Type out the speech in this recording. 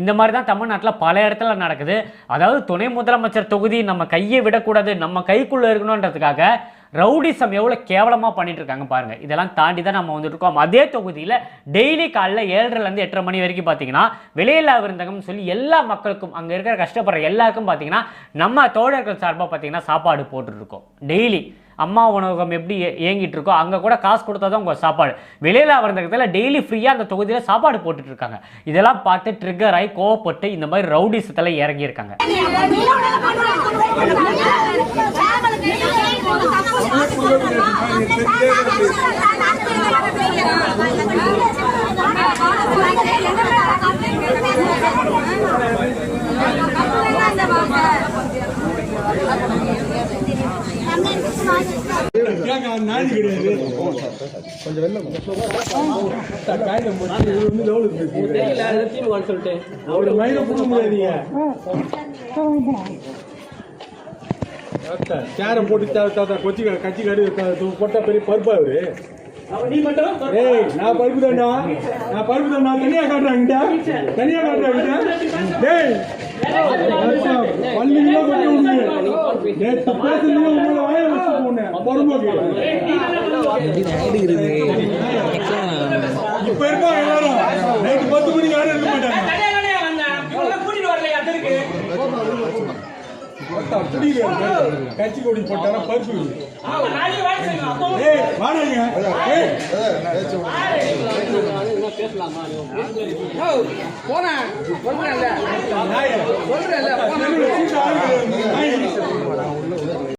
இந்த மாதிரி தான் தமிழ்நாட்டில் பல இடத்துல நடக்குது. அதாவது துணை முதலமைச்சர் தொகுதி நம்ம கையை விடக்கூடாது நம்ம கைக்குள்ளே இருக்கணுன்றதுக்காக ரவுடிசம் எவ்வளோ கேவலமாக பண்ணிட்டு இருக்காங்க பாருங்க. இதெல்லாம் தாண்டி தான் நம்ம வந்துட்டு இருக்கோம். அதே தொகுதியில் டெய்லி காலைல ஏழரைலேருந்து எட்டரை மணி வரைக்கும் பார்த்தீங்கன்னா விலையில்லா விருந்தகம்னு சொல்லி எல்லா மக்களுக்கும் அங்கே இருக்கிற கஷ்டப்படுற எல்லாருக்கும் பார்த்தீங்கன்னா நம்ம தோழர்கள் சார்பாக பார்த்தீங்கன்னா சாப்பாடு போட்டுருக்கோம் டெய்லி. அம்மா உணவகம் எப்படி இயங்கிட்டு இருக்கோ அங்கே கூட காசு கொடுத்தா தான் உங்கள் சாப்பாடு. வெளியில் அவர்ந்தகத்தில் டெய்லி ஃப்ரீயாக அந்த தொகுதியில் சாப்பாடு போட்டுட்டு இருக்காங்க இதெல்லாம் பார்த்து ட்ரிகர் ஆகி கோவப்பட்டு இந்த மாதிரி ரவுடிசத்தில் இறங்கியிருக்காங்க. அவரு மயில புடிக்க முடியாதீங்க சேரம் போட்டு தா- கொச்சி கட்சி கடி போட்டா பெரிய பருப்பா அவரு ஏய் நான் பருப்பு தாண்டா நான் பருப்பு தாண்டா. தனியா காட்டுறாங்க தனியா காட்டுறாங்க டேய் பள்ளிங்களா கொண்டு நேற்று உங்களை இப்ப இருக்கோம் எல்லாரும் நைட்டு பத்து மணிக்கு யாரும் இருக்க மாட்டாங்க கட்சி கொடி போட்டாரா பருப்பு ஏய் வாடாங்க ஏய்